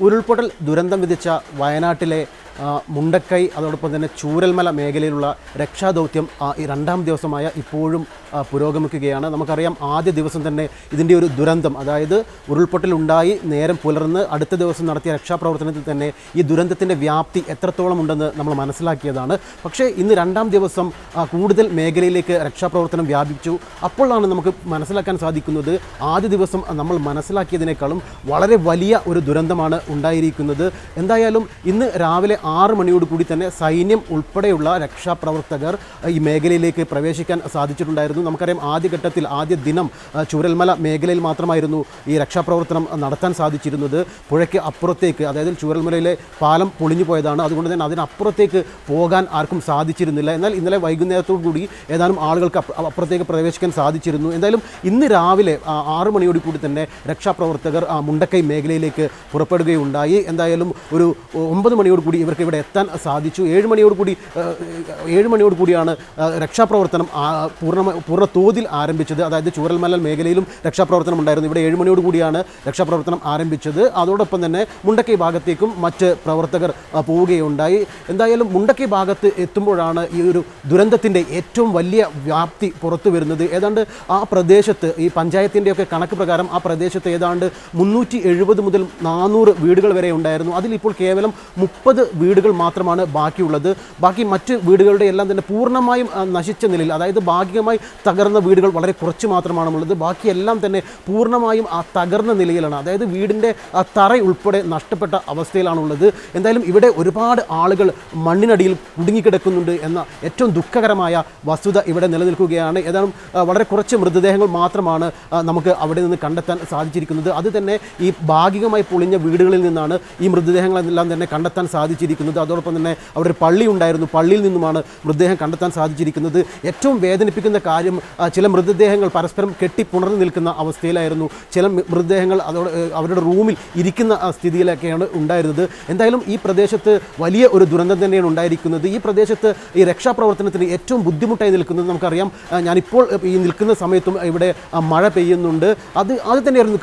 ഉരുൾപൊട്ടൽ ദുരന്തം വിധിച്ച വയനാട്ടിലെ മുണ്ടക്കൈ അതോടൊപ്പം തന്നെ ചൂരൽമല മേഖലയിലുള്ള രക്ഷാദൗത്യം ഈ രണ്ടാം ദിവസമായ ഇപ്പോഴും പുരോഗമിക്കുകയാണ്. നമുക്കറിയാം ആദ്യ ദിവസം തന്നെ ഇതിന്റെ ഒരു ദുരന്തം. അതായത് ഉരുൾപൊട്ടലുണ്ടായി നേരം പുലർന്ന് അടുത്ത ദിവസം നടത്തിയ രക്ഷാപ്രവർത്തനത്തിൽ തന്നെ ഈ ദുരന്തത്തിന്റെ വ്യാപ്തി എത്രത്തോളം ഉണ്ടെന്ന് നമ്മൾ മനസ്സിലാക്കിയതാണ്. പക്ഷേ ഇന്ന് രണ്ടാം ദിവസം കൂടുതൽ മേഖലയിലേക്ക് രക്ഷാപ്രവർത്തനം വ്യാപിച്ചു. അപ്പോഴാണ് നമുക്ക് മനസ്സിലാക്കാൻ സാധിക്കുന്നത് ആദ്യ ദിവസം നമ്മൾ മനസ്സിലാക്കിയതിനേക്കാളും വളരെ വലിയ ഒരു ദുരന്തമാണ് ഉണ്ടായിരിക്കുന്നത്. എന്തായാലും ഇന്ന് രാവിലെ ആറ് മണിയോട് കൂടി തന്നെ സൈന്യം ഉൾപ്പെടെയുള്ള രക്ഷാപ്രവർത്തകർ ഈ മേഖലയിലേക്ക് പ്രവേശിക്കാൻ സാധിച്ചിട്ടുണ്ടായിരുന്നു. നമുക്കറിയാം ആദ്യഘട്ടത്തിൽ ആദ്യ ദിനം ചൂരൽമല മേഖലയിൽ മാത്രമായിരുന്നു ഈ രക്ഷാപ്രവർത്തനം നടത്താൻ സാധിച്ചിരുന്നത്. പുഴയ്ക്ക് അപ്പുറത്തേക്ക് അതായത് ചൂരൽമലയിലെ പാലം പൊളിഞ്ഞു പോയതാണ്. അതുകൊണ്ട് തന്നെ അതിനപ്പുറത്തേക്ക് പോകാൻ ആർക്കും സാധിച്ചിരുന്നില്ല. എന്നാൽ ഇന്നലെ വൈകുന്നേരത്തോടു കൂടി ഏതാനും ആളുകൾക്ക് അപ്പുറത്തേക്ക് പ്രവേശിക്കാൻ സാധിച്ചിരുന്നു. എന്തായാലും ഇന്ന് രാവിലെ ആറ് മണിയോട് കൂടി തന്നെ രക്ഷാപ്രവർത്തകർ മുണ്ടക്കൈ മേഖലയിലേക്ക് പുറപ്പെടുകയുണ്ടായി. എന്തായാലും ഒരു ഒമ്പത് മണിയോട് കൂടി ഇവർക്ക് ഇവിടെ എത്താൻ സാധിച്ചു. ഏഴ് മണിയോട് കൂടി ആ, ഏഴ് മണിയോട് കൂടിയാണ് രക്ഷാപ്രവർത്തനം പൂർണ പൂർണ തോതിൽ ആരംഭിച്ചത്. അതായത് ചൂരൽമല മേഖലയിലും രക്ഷാപ്രവർത്തനം ഉണ്ടായിരുന്നു. ഇവിടെ ഏഴ് മണിയോട് കൂടിയാണ് രക്ഷാപ്രവർത്തനം ആരംഭിച്ചത്. അതോടൊപ്പം തന്നെ മുണ്ടക്കി ഭാഗത്തേക്കും മറ്റ് പ്രവർത്തകർ പോവുകയുണ്ടായി. എന്തായാലും മുണ്ടക്കി ഭാഗത്ത് എത്തുമ്പോഴാണ് ഈ ഒരു ദുരന്തത്തിന്റെ ഏറ്റവും വലിയ വ്യാപ്തി പുറത്തു വരുന്നത്. ഏതാണ്ട് ആ പ്രദേശത്ത് ഈ പഞ്ചായത്തിന്റെയൊക്കെ കണക്ക് പ്രകാരം ആ പ്രദേശത്ത് ഏതാണ്ട് മുന്നൂറ്റി മുതൽ നാനൂറ് വീടുകൾ വരെ ഉണ്ടായിരുന്നു. അതിലിപ്പോൾ കേവലം മുപ്പത് വീടുകൾ മാത്രമാണ് ബാക്കിയുള്ളത്. ബാക്കി മറ്റ് വീടുകളുടെ എല്ലാം തന്നെ പൂർണമായും നശിച്ച നിലയിൽ അതായത് ഭാഗികമായി തകർന്ന വീടുകൾ വളരെ കുറച്ച് മാത്രമാണ് ഉള്ളത് ബാക്കിയെല്ലാം തന്നെ പൂർണമായും ആ തകർന്ന നിലയിലാണ്. അതായത് വീടിന്റെ തറ ഉൾപ്പെടെ നഷ്ടപ്പെട്ട അവസ്ഥയിലാണുള്ളത്. എന്തായാലും ഇവിടെ ഒരുപാട് ആളുകൾ മണ്ണിനടിയിൽ കുടുങ്ങിക്കിടക്കുന്നുണ്ട് എന്ന ഏറ്റവും ദുഃഖകരമായ വസ്തുത ഇവിടെ നിലനിൽക്കുകയാണ്. ഏതാനും വളരെ കുറച്ച് മൃതദേഹങ്ങൾ മാത്രമാണ് നമുക്ക് അവിടെ നിന്ന് കണ്ടെത്താൻ സാധിച്ചിരിക്കുന്നത്. അത് തന്നെ ഈ ഭാഗികമായി പൊളിഞ്ഞ വീടുകളിൽ നിന്നാണ് ഈ മൃതദേഹങ്ങളെല്ലാം തന്നെ കണ്ടെത്താൻ സാധിച്ചിരിക്കുന്നത്. അതോടൊപ്പം തന്നെ അവിടെ ഒരു പള്ളി ഉണ്ടായിരുന്നു. പള്ളിയിൽ നിന്നുമാണ് മൃതദേഹം കണ്ടെത്താൻ സാധിച്ചിരിക്കുന്നത്. ഏറ്റവും വേദനിപ്പിക്കുന്ന കാര്യം ചില മൃതദേഹങ്ങൾ പരസ്പരം കെട്ടി പുണർന്നു നിൽക്കുന്ന അവസ്ഥയിലായിരുന്നു. ചില മൃതദേഹങ്ങൾ അതോടെ അവരുടെ റൂമിൽ ഇരിക്കുന്ന സ്ഥിതിയിലൊക്കെയാണ് ഉണ്ടായിരുന്നത്. എന്തായാലും ഈ പ്രദേശത്ത് വലിയ ഒരു ദുരന്തം തന്നെയാണ് ഉണ്ടായിരിക്കുന്നത്. ഈ പ്രദേശത്ത് ഈ രക്ഷാപ്രവർത്തനത്തിന് ഏറ്റവും ബുദ്ധിമുട്ടായി നിൽക്കുന്നത് നമുക്കറിയാം. ഞാനിപ്പോൾ ഈ നിൽക്കുന്ന സമയത്തും ഇവിടെ മഴ പെയ്യുന്നുണ്ട്. അത് അത് തന്നെയായിരുന്നു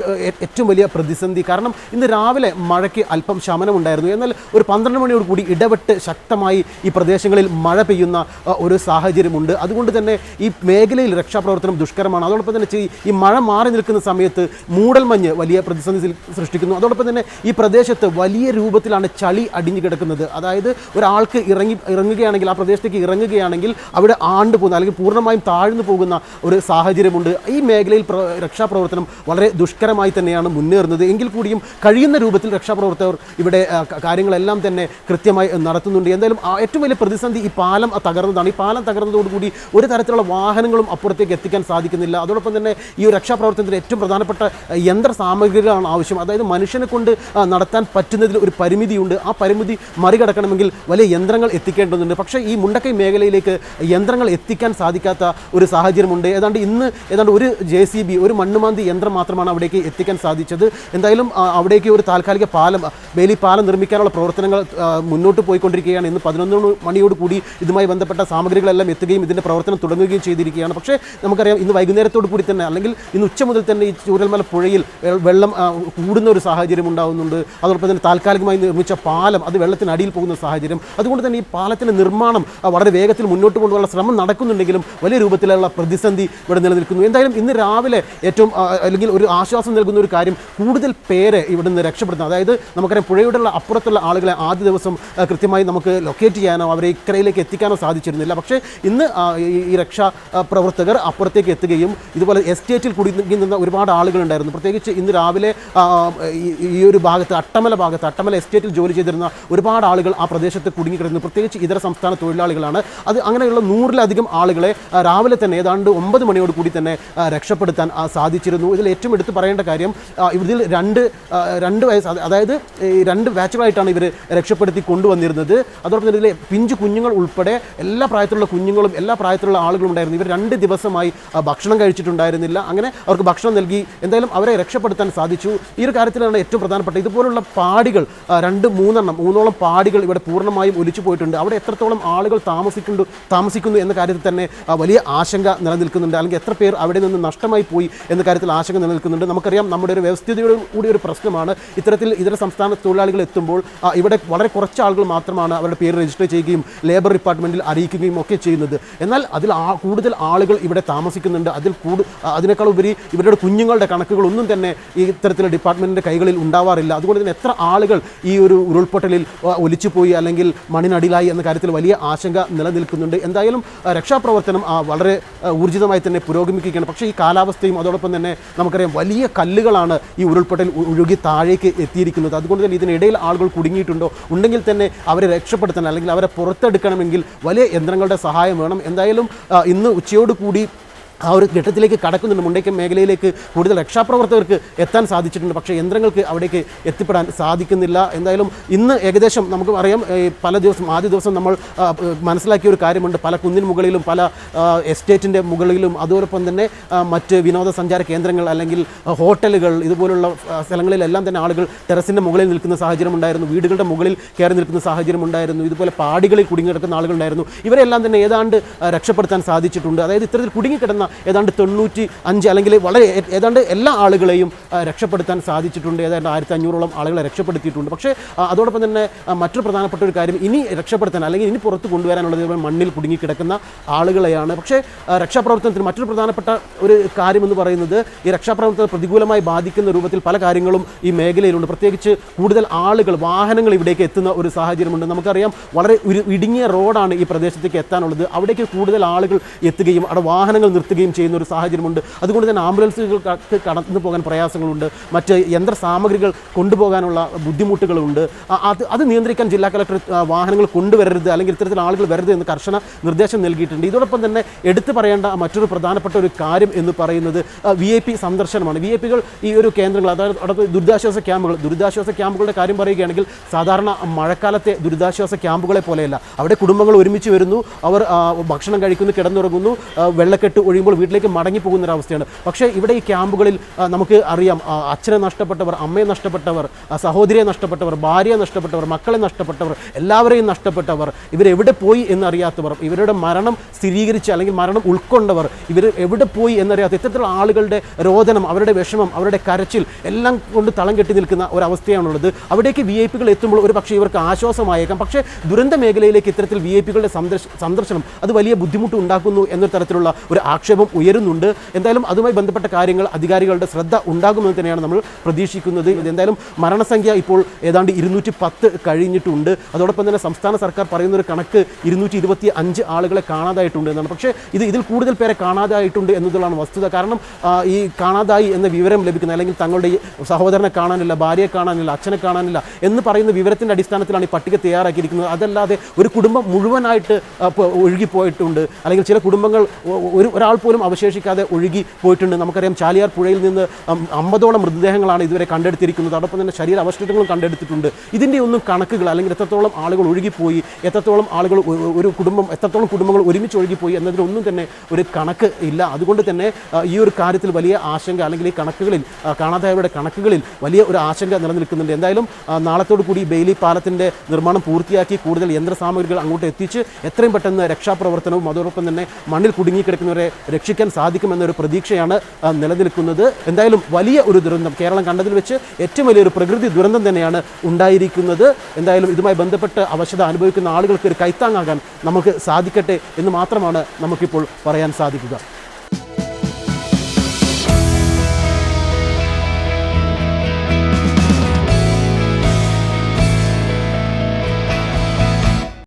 ഏറ്റവും വലിയ പ്രതിസന്ധി. കാരണം ഇന്ന് രാവിലെ മഴയ്ക്ക് അല്പം ശമനമുണ്ടായിരുന്നു. എന്നാൽ ഒരു പന്ത്രണ്ട് മണിയോട് കൂടി ഇടപെട്ട് ശക്തമായി ഈ പ്രദേശങ്ങളിൽ മഴ പെയ്യുന്ന ഒരു സാഹചര്യമുണ്ട്. അതുകൊണ്ട് തന്നെ ഈ മേഖലയിൽ രക്ഷാപ്രവർത്തനം ദുഷ്കരമാണ്. അതോടൊപ്പം തന്നെ ഈ- മഴ മാറി നിൽക്കുന്ന സമയത്ത് മൂടൽമഞ്ഞ് വലിയ പ്രതിസന്ധി സൃഷ്ടിക്കുന്നു. അതോടൊപ്പം തന്നെ ഈ പ്രദേശത്ത് വലിയ രൂപത്തിലാണ് ചളി അടിഞ്ഞു കിടക്കുന്നത്. അതായത് ഒരാൾക്ക് ഇറങ്ങി ഇറങ്ങുകയാണെങ്കിൽ ആ പ്രദേശത്തേക്ക് ഇറങ്ങുകയാണെങ്കിൽ അവിടെ ആണ്ട് പോകുന്ന അല്ലെങ്കിൽ പൂർണമായും താഴ്ന്നു പോകുന്ന ഒരു സാഹചര്യമുണ്ട്. ഈ മേഖലയിൽ രക്ഷാപ്രവർത്തനം വളരെ ദുഷ്കരമായി തന്നെയാണ് മുന്നേറുന്നത്. എങ്കിൽ കൂടിയും കഴിയുന്ന രൂപത്തിൽ രക്ഷാപ്രവർത്തകർ ഇവിടെ കാര്യങ്ങളെല്ലാം തന്നെ കൃത്യമായി നടത്തുന്നുണ്ട്. എന്തായാലും ഏറ്റവും വലിയ പ്രതിസന്ധി ഈ പാലം തകർന്നതാണ്. ഈ പാലം തകർന്നതോടുകൂടി ഒരു തരത്തിലുള്ള വാഹനങ്ങളും അപ്പുറത്തേക്ക് എത്തിക്കാൻ സാധിക്കുന്നില്ല. അതോടൊപ്പം തന്നെ ഈ ഒരു രക്ഷാപ്രവർത്തനത്തിന് ഏറ്റവും പ്രധാനപ്പെട്ട യന്ത്ര സാമഗ്രികളാണ് ആവശ്യം. അതായത് മനുഷ്യനെ കൊണ്ട് നടത്താൻ പറ്റുന്നതിൽ ഒരു പരിമിതിയുണ്ട്. ആ പരിമിതി മറികടക്കണമെങ്കിൽ വലിയ യന്ത്രങ്ങൾ എത്തിക്കേണ്ടതുണ്ട്. പക്ഷേ ഈ മുണ്ടക്കൈ മേഖലയിലേക്ക് യന്ത്രങ്ങൾ എത്തിക്കാൻ സാധിക്കാത്ത ഒരു സാഹചര്യമുണ്ട്. ഏതാണ്ട് ഇന്ന് ഏതാണ്ട് ഒരു ജെ സി ബി ഒരു മണ്ണുമാന്തി യന്ത്രം മാത്രമാണ് അവിടേക്ക് എത്തിക്കാൻ സാധിച്ചത്. എന്തായാലും അവിടേക്ക് ഒരു താൽക്കാലിക പാലം വേലി പാലം നിർമ്മിക്കാനുള്ള പ്രവർത്തനങ്ങൾ മുന്നോട്ട് പോയിക്കൊണ്ടിരിക്കുകയാണ്. ഇന്ന് പതിനൊന്ന് മണിയോട് കൂടി ഇതുമായി ബന്ധപ്പെട്ട സാമഗ്രികളെല്ലാം എത്തുകയും ഇതിന്റെ പ്രവർത്തനം തുടങ്ങുകയും ചെയ്തിരിക്കുകയാണ്. പക്ഷേ നമുക്കറിയാം ഇന്ന് വൈകുന്നേരത്തോടു കൂടി തന്നെ അല്ലെങ്കിൽ ഇന്ന് ഉച്ച മുതൽ തന്നെ ഈ ചൂരൽമല പുഴയിൽ വെള്ളം കൂടുന്ന ഒരു സാഹചര്യം ഉണ്ടാകുന്നുണ്ട് അതോടൊപ്പം തന്നെ താൽക്കാലികമായി നിർമ്മിച്ച പാലം അത് വെള്ളത്തിനടിയിൽ പോകുന്ന സാഹചര്യം. അതുകൊണ്ട് തന്നെ ഈ പാലത്തിന്റെ നിർമ്മാണം വളരെ വേഗത്തിൽ മുന്നോട്ട് കൊണ്ടുപോകാനുള്ള ശ്രമം നടക്കുന്നുണ്ടെങ്കിലും വലിയ രൂപത്തിലുള്ള പ്രതിസന്ധി ഇവിടെ നിലനിൽക്കുന്നു. എന്തായാലും ഇന്ന് രാവിലെ ഏറ്റവും അല്ലെങ്കിൽ ഒരു ആശ്വാസം നൽകുന്ന ഒരു കാര്യം കൂടുതൽ പേരെ ഇവിടെ നിന്ന് രക്ഷപ്പെടുന്നത് അതായത് നമുക്കറിയാം പുഴയുടെ അപ്പുറത്തുള്ള ആളുകളെ ആദ്യ ദിവസം ആ, കൃത്യമായി നമുക്ക് ലൊക്കേറ്റ് ചെയ്യാനോ അവരെ ഇക്കരയിലേക്ക് എത്തിക്കാനോ സാധിച്ചിരുന്നില്ല. പക്ഷേ ഇന്ന് ഈ- രക്ഷാ പ്രവർത്തകർ അപ്പുറത്തേക്ക് എത്തുകയും ഇതുപോലെ എസ്റ്റേറ്റിൽ കുടുങ്ങി നിന്ന ഒരുപാട് ആളുകളുണ്ടായിരുന്നു. പ്രത്യേകിച്ച് ഇന്ന് രാവിലെ ഈ- ഒരു ഭാഗത്ത് അട്ടമല ഭാഗത്ത് അട്ടമല എസ്റ്റേറ്റിൽ ജോലി ചെയ്തിരുന്ന ഒരുപാട് ആളുകൾ ആ പ്രദേശത്ത് കുടുങ്ങിക്കിടന്നു പ്രത്യേകിച്ച് ഇതര സംസ്ഥാന തൊഴിലാളികളാണ്. അത് അങ്ങനെയുള്ള നൂറിലധികം ആളുകളെ രാവിലെ തന്നെ ഏതാണ്ട് ഒമ്പത് മണിയോട് കൂടി തന്നെ രക്ഷപ്പെടുത്താൻ സാധിച്ചിരുന്നു. ഇതിൽ ഏറ്റവും എടുത്തു പറയേണ്ട കാര്യം ഇതിൽ രണ്ട് രണ്ട് വയസ്സ് അതായത് രണ്ട് ബാച്ചുകളായിട്ടാണ് ഇവർ രക്ഷപ്പെടുത്തി രക്ഷപ്പെടുത്തി കൊണ്ടുവന്നിരുന്നത്. അതോടൊപ്പം തന്നെ ഇതിലെ പിഞ്ചു കുഞ്ഞുങ്ങൾ ഉൾപ്പെടെ എല്ലാ പ്രായത്തിലുള്ള കുഞ്ഞുങ്ങളും എല്ലാ പ്രായത്തിലുള്ള ആളുകളും ഉണ്ടായിരുന്നു. ഇവർ രണ്ട് ദിവസമായി ഭക്ഷണം കഴിച്ചിട്ടുണ്ടായിരുന്നില്ല. അങ്ങനെ അവർക്ക് ഭക്ഷണം നൽകി എന്തായാലും അവരെ രക്ഷപ്പെടുത്താൻ സാധിച്ചു. ഈ ഒരു കാര്യത്തിലാണ് ഏറ്റവും പ്രധാനപ്പെട്ട ഇതുപോലുള്ള പാടികൾ രണ്ട് മൂന്നെണ്ണം മൂന്നോളം പാടികൾ ഇവിടെ പൂർണമായും ഒലിച്ചു പോയിട്ടുണ്ട്. അവിടെ എത്രത്തോളം ആളുകൾ താമസിക്കുന്നു താമസിക്കുന്നു എന്ന കാര്യത്തിൽ തന്നെ വലിയ ആശങ്ക നിലനിൽക്കുന്നുണ്ട്. അല്ലെങ്കിൽ എത്ര പേർ അവിടെ നിന്ന് നഷ്ടമായി പോയി എന്ന കാര്യത്തിൽ ആശങ്ക നിലനിൽക്കുന്നുണ്ട്. നമുക്കറിയാം നമ്മുടെ ഒരു വ്യവസ്ഥയുടെ കൂടി ഒരു പ്രശ്നമാണ്. ഇത്തരത്തിൽ ഇതര സംസ്ഥാന തൊഴിലാളികൾ എത്തുമ്പോൾ ഇവിടെ വളരെ കുറച്ച് ആളുകൾ മാത്രമാണ് അവരുടെ പേര് രജിസ്റ്റർ ചെയ്യുകയും ലേബർ ഡിപ്പാർട്ട്മെന്റിൽ അറിയിക്കുകയും ഒക്കെ ചെയ്യുന്നത്. എന്നാൽ അതിൽ ആ- കൂടുതൽ ആളുകൾ ഇവിടെ താമസിക്കുന്നുണ്ട്. അതിൽ കൂടു അതിനേക്കാൾ ഉപരി ഇവരുടെ കുഞ്ഞുങ്ങളുടെ കണക്കുകളൊന്നും തന്നെ ഈ ഇത്തരത്തിലുള്ള ഡിപ്പാർട്ട്മെന്റിന്റെ കൈകളിൽ ഉണ്ടാവാറില്ല. അതുകൊണ്ട് തന്നെ എത്ര ആളുകൾ ഈ ഒരു ഉരുൾപൊട്ടലിൽ ഒലിച്ചു പോയി അല്ലെങ്കിൽ മണ്ണിനടിയിലായി എന്ന കാര്യത്തിൽ വലിയ ആശങ്ക നിലനിൽക്കുന്നുണ്ട്. എന്തായാലും രക്ഷാപ്രവർത്തനം വളരെ ഊർജിതമായി തന്നെ പുരോഗമിക്കുകയാണ്. പക്ഷേ ഈ കാലാവസ്ഥയും അതോടൊപ്പം തന്നെ നമുക്കറിയാം വലിയ കല്ലുകളാണ് ഈ ഉരുൾപൊട്ടൽ ഒഴുകി താഴേക്ക് എത്തിയിരിക്കുന്നത്. അതുകൊണ്ട് തന്നെ ഇതിനിടയിൽ ആളുകൾ കുടുങ്ങിയിട്ടുണ്ടോ? ഉണ്ടെങ്കിൽ തന്നെ അവരെ രക്ഷപ്പെടുത്തണം അല്ലെങ്കിൽ അവരെ പുറത്തെടുക്കണമെങ്കിൽ വലിയ യന്ത്രങ്ങളുടെ സഹായം വേണം. എന്തായാലും ഇന്ന് ഉച്ചയോടുകൂടി ആ ഒരു ഘട്ടത്തിലേക്ക് കടക്കുന്നുണ്ട്. മുണ്ടയ്ക്കൽ മേഖലയിലേക്ക് കൂടുതൽ രക്ഷാപ്രവർത്തകർക്ക് എത്താൻ സാധിച്ചിട്ടുണ്ട്. പക്ഷേ യന്ത്രങ്ങൾക്ക് അവിടേക്ക് എത്തിപ്പെടാൻ സാധിക്കുന്നില്ല. എന്തായാലും ഇന്ന് ഏകദേശം നമുക്ക് അറിയാം പല ദിവസം ആദ്യ ദിവസം നമ്മൾ മനസ്സിലാക്കിയ ഒരു കാര്യമുണ്ട്. പല കുന്നിൻ മുകളിലും പല എസ്റ്റേറ്റിന്റെ മുകളിലും അതോടൊപ്പം തന്നെ മറ്റ് വിനോദസഞ്ചാര കേന്ദ്രങ്ങൾ അല്ലെങ്കിൽ ഹോട്ടലുകൾ ഇതുപോലുള്ള സ്ഥലങ്ങളിലെല്ലാം തന്നെ ആളുകൾ ടെറസിന്റെ മുകളിൽ നിൽക്കുന്ന സാഹചര്യം ഉണ്ടായിരുന്നു വീടുകളുടെ മുകളിൽ കയറി നിൽക്കുന്ന സാഹചര്യം ഉണ്ടായിരുന്നു ഇതുപോലെ പാടികളിൽ കുടുങ്ങിക്കിടക്കുന്ന ആളുകളുണ്ടായിരുന്നു. ഇവരെല്ലാം തന്നെ ഏതാണ്ട് രക്ഷപ്പെടുത്താൻ സാധിച്ചിട്ടുണ്ട്. അതായത് ഇത്തരത്തിൽ കുടുങ്ങിക്കിടന്ന ഏതാണ്ട് തൊണ്ണൂറ്റി അഞ്ച് അല്ലെങ്കിൽ വളരെ ഏതാണ്ട് എല്ലാ ആളുകളെയും രക്ഷപ്പെടുത്താൻ സാധിച്ചിട്ടുണ്ട്. ഏതാണ്ട് ആയിരത്തി അഞ്ഞൂറോളം ആളുകളെ രക്ഷപ്പെടുത്തിയിട്ടുണ്ട്. പക്ഷേ അതോടൊപ്പം തന്നെ മറ്റൊരു പ്രധാനപ്പെട്ട ഒരു കാര്യം ഇനി രക്ഷപ്പെടുത്താൻ അല്ലെങ്കിൽ ഇനി പുറത്ത് കൊണ്ടുവരാനുള്ളത് മണ്ണിൽ കുടുങ്ങിക്കിടക്കുന്ന ആളുകളെയാണ്. പക്ഷേ രക്ഷാപ്രവർത്തനത്തിന് മറ്റൊരു പ്രധാനപ്പെട്ട ഒരു കാര്യം എന്ന് പറയുന്നത് ഈ രക്ഷാപ്രവർത്തനം പ്രതികൂലമായി ബാധിക്കുന്ന രൂപത്തിൽ പല കാര്യങ്ങളും ഈ മേഖലയിലുണ്ട്. പ്രത്യേകിച്ച് കൂടുതൽ ആളുകൾ വാഹനങ്ങൾ ഇവിടേക്ക് എത്തുന്ന ഒരു സാഹചര്യമുണ്ട്. നമുക്കറിയാം വളരെ ഒരു ഇടുങ്ങിയ റോഡാണ് ഈ പ്രദേശത്തേക്ക് എത്താനുള്ളത്. അവിടേക്ക് കൂടുതൽ ആളുകൾ എത്തുകയും അവിടെ വാഹനങ്ങൾ നിർത്തുകയും ചെയ്യുന്ന ഒരു സാഹചര്യമുണ്ട്. അതുകൊണ്ട് തന്നെ ആംബുലൻസുകൾക്ക് കടന്നു പോകാൻ പ്രയാസങ്ങളുണ്ട്. മറ്റ് യന്ത്ര സാമഗ്രികൾ കൊണ്ടുപോകാനുള്ള ബുദ്ധിമുട്ടുകളുണ്ട്. അത് അത് നിയന്ത്രിക്കാൻ ജില്ലാ കലക്ടർ വാഹനങ്ങൾ കൊണ്ടുവരരുത് അല്ലെങ്കിൽ ഇത്തരത്തിൽ ആളുകൾ വരരുത് എന്ന് കർശന നിർദ്ദേശം നൽകിയിട്ടുണ്ട്. ഇതോടൊപ്പം തന്നെ എടുത്തു പറയേണ്ട മറ്റൊരു പ്രധാനപ്പെട്ട ഒരു കാര്യം എന്ന് പറയുന്നത് വി ഐ പി സന്ദർശനമാണ്. വി ഐ പികൾ ഈ ഒരു കേന്ദ്രങ്ങൾ അതായത് അവിടെ ദുരിതാശ്വാസ ക്യാമ്പുകൾ ദുരിതാശ്വാസ ക്യാമ്പുകളുടെ കാര്യം പറയുകയാണെങ്കിൽ സാധാരണ മഴക്കാലത്തെ ദുരിതാശ്വാസ ക്യാമ്പുകളെ പോലെയല്ല. അവിടെ കുടുംബങ്ങൾ ഒരുമിച്ച് വരുന്നു. അവർ ഭക്ഷണം കഴിക്കുന്നു കിടന്നുറങ്ങുന്നു. വെള്ളക്കെട്ട് വെള്ളക്കെട്ട് ഒഴിയുമ്പോൾ വീട്ടിലേക്ക് മടങ്ങി പോകുന്ന ഒരു അവസ്ഥയാണ് പക്ഷേ ഇവിടെ ഈ ക്യാമ്പുകളിൽ നമുക്ക് അറിയാം അച്ഛനെ നഷ്ടപ്പെട്ടവർ അമ്മയെ നഷ്ടപ്പെട്ടവർ സഹോദരിയെ നഷ്ടപ്പെട്ടവർ ഭാര്യയെ നഷ്ടപ്പെട്ടവർ മക്കളെ നഷ്ടപ്പെട്ടവർ എല്ലാവരെയും നഷ്ടപ്പെട്ടവർ ഇവരെവിടെ പോയി എന്നറിയാത്തവർ ഇവരുടെ മരണം സ്ഥിരീകരിച്ച് അല്ലെങ്കിൽ മരണം ഉൾക്കൊണ്ടവർ ഇവർ എവിടെ പോയി എന്നറിയാത്ത ഇത്തരത്തിലുള്ള ആളുകളുടെ രോദനം അവരുടെ വിഷമം അവരുടെ കരച്ചിൽ എല്ലാം കൊണ്ട് തളം കെട്ടി നിൽക്കുന്ന ഒരവസ്ഥയാണുള്ളത്. അവിടേക്ക് വി ഐ പികൾ എത്തുമ്പോൾ ഒരു പക്ഷേ ഇവർക്ക് ആശ്വാസമായേക്കാം. പക്ഷേ ദുരന്ത മേഖലയിലേക്ക് ഇത്തരത്തിൽ വി ഐ പികളുടെ സന്ദർശനം അത് വലിയ ബുദ്ധിമുട്ട് ഉണ്ടാക്കുന്നു എന്നൊരു തരത്തിലുള്ള ഒരു ആക്ഷേപം ഉയരുന്നുണ്ട്. എന്തായാലും അതുമായി ബന്ധപ്പെട്ട കാര്യങ്ങൾ അധികാരികളുടെ ശ്രദ്ധ ഉണ്ടാകുമെന്ന് തന്നെയാണ് നമ്മൾ പ്രതീക്ഷിക്കുന്നത്. എന്തായാലും മരണസംഖ്യ ഇപ്പോൾ ഏതാണ്ട് ഇരുന്നൂറ്റി പത്ത് കഴിഞ്ഞിട്ടുണ്ട്. അതോടൊപ്പം തന്നെ സംസ്ഥാന സർക്കാർ പറയുന്ന ഒരു കണക്ക് ഇരുന്നൂറ്റി ഇരുപത്തി അഞ്ച് ആളുകളെ കാണാതായിട്ടുണ്ട് എന്നാണ്. പക്ഷേ ഇത് ഇതിൽ കൂടുതൽ പേരെ കാണാതായിട്ടുണ്ട് എന്നതുള്ളതാണ് വസ്തുത. കാരണം ഈ കാണാതായി എന്ന വിവരം ലഭിക്കുന്ന അല്ലെങ്കിൽ തങ്ങളുടെ സഹോദരനെ കാണാനില്ല ഭാര്യയെ കാണാനില്ല അച്ഛനെ കാണാനില്ല എന്ന് പറയുന്ന വിവരത്തിന്റെ അടിസ്ഥാനത്തിലാണ് ഈ പട്ടിക തയ്യാറാക്കിയിരിക്കുന്നത്. അതല്ലാതെ ഒരു കുടുംബം മുഴുവനായിട്ട് ഒഴുകിപ്പോയിട്ടുണ്ട്. അല്ലെങ്കിൽ ചില കുടുംബങ്ങൾ ഒരു ഒരാൾ പോലും അവശേഷിക്കാതെ ഒഴുകി പോയിട്ടുണ്ട്. നമുക്കറിയാം ചാലിയാർ പുഴയിൽ നിന്ന് അമ്പതോളം മൃതദേഹങ്ങളാണ് ഇതുവരെ കണ്ടെടുത്തിരിക്കുന്നത്. അതോടൊപ്പം തന്നെ ശരീര അവശിഷ്ടങ്ങളും കണ്ടെടുത്തിട്ടുണ്ട്. ഇതിന്റെ ഒന്നും കണക്കുകൾ അല്ലെങ്കിൽ എത്രത്തോളം ആളുകൾ ഒഴുകിപ്പോയി എത്രത്തോളം ആളുകൾ ഒരു കുടുംബം എത്രത്തോളം കുടുംബങ്ങൾ ഒരുമിച്ച് ഒഴുകിപ്പോയി എന്നതിനൊന്നും തന്നെ ഒരു കണക്ക് ഇല്ല. അതുകൊണ്ട് തന്നെ ഈ ഒരു കാര്യത്തിൽ വലിയ ആശങ്ക അല്ലെങ്കിൽ ഈ കണക്കുകളിൽ കാണാതായവരുടെ കണക്കുകളിൽ വലിയ ഒരു ആശങ്ക നിലനിൽക്കുന്നുണ്ട്. എന്തായാലും നാളത്തോടു കൂടി ബെയിലി പാലത്തിന്റെ നിർമ്മാണം പൂർത്തിയാക്കി കൂടുതൽ യന്ത്രസാമഗ്രികൾ അങ്ങോട്ട് എത്തിച്ച് എത്രയും പെട്ടെന്ന് രക്ഷാപ്രവർത്തനവും അതോടൊപ്പം തന്നെ മണ്ണിൽ കുടുങ്ങിക്കിടക്കുന്നവരെ രക്ഷിക്കാൻ സാധിക്കുമെന്നൊരു പ്രതീക്ഷയാണ് നിലനിൽക്കുന്നത്. എന്തായാലും വലിയ ഒരു ദുരന്തം കേരളം കണ്ടതിൽ വെച്ച് ഏറ്റവും വലിയൊരു പ്രകൃതി ദുരന്തം തന്നെയാണ് ഉണ്ടായിരിക്കുന്നത്. എന്തായാലും ഇതുമായി ബന്ധപ്പെട്ട് അവശത അനുഭവിക്കുന്ന ആളുകൾക്ക് ഒരു കൈത്താങ്ങാകാൻ നമുക്ക് സാധിക്കട്ടെ എന്ന് മാത്രമാണ് നമുക്കിപ്പോൾ പറയാൻ സാധിക്കുക.